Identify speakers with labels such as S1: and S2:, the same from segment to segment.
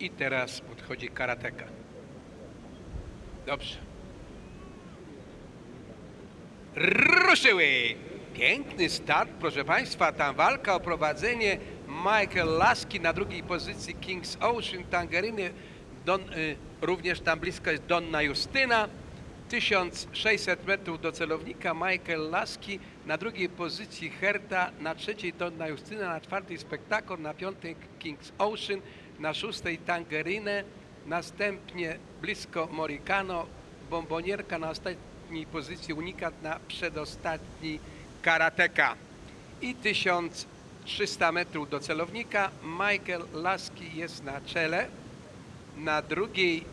S1: I teraz podchodzi karateka. Dobrze. Ruszyły! Piękny start, proszę Państwa. Tam walka o prowadzenie. Michael Laski na drugiej pozycji Kings Ocean, Tangeryny. Don, y, również tam blisko jest Donna Justyna. 1600 metrów do celownika Michael Laski, na drugiej pozycji Herta, na trzeciej Donna Justyna, na czwartej Spektakor, na piątej Kings Ocean, na szóstej Tangerine, następnie blisko Moricano, Bombonierka na ostatniej pozycji Unikat, na przedostatni Karateka. I 1300 metrów do celownika Michael Laski jest na czele. Na drugiej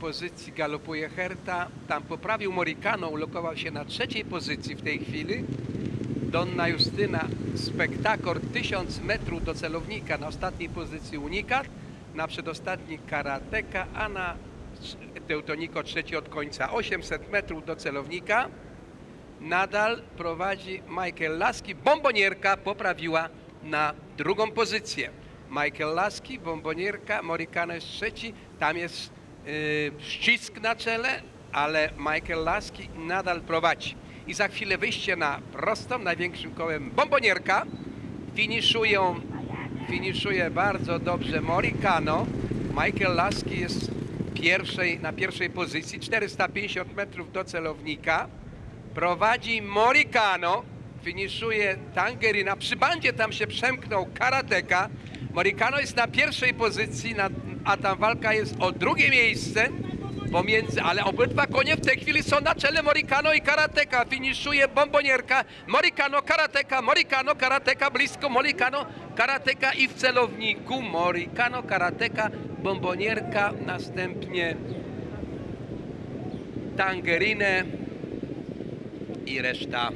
S1: pozycji galopuje Herta. Tam poprawił Moricano, ulokował się na trzeciej pozycji w tej chwili. Donna Justyna, Spektakor 1000 metrów do celownika. Na ostatniej pozycji Unikat, na przedostatni Karateka, a na Teutoniko trzeci od końca 800 metrów do celownika. Nadal prowadzi Michael Laski. Bombonierka poprawiła na drugą pozycję. Michael Laski, Bombonierka, Moricano jest trzeci. Tam jest yy, ścisk na czele, ale Michael Laski nadal prowadzi. I za chwilę wyjście na prostą, największym kołem Bombonierka. Finiszują, finiszuje bardzo dobrze Moricano. Michael Laski jest pierwszej, na pierwszej pozycji, 450 metrów do celownika. Prowadzi Moricano, finiszuje Tangerina. Przy bandzie tam się przemknął Karateka. Moricano jest na pierwszej pozycji, a tam walka jest o drugie miejsce pomiędzy, ale obydwa konie w tej chwili są na czele Moricano i Karateka. Finiszuje Bombonierka, Moricano, Karateka, Moricano, Karateka, blisko Moricano, Karateka i w celowniku Moricano, Karateka, Bombonierka, następnie Tangerinę i reszta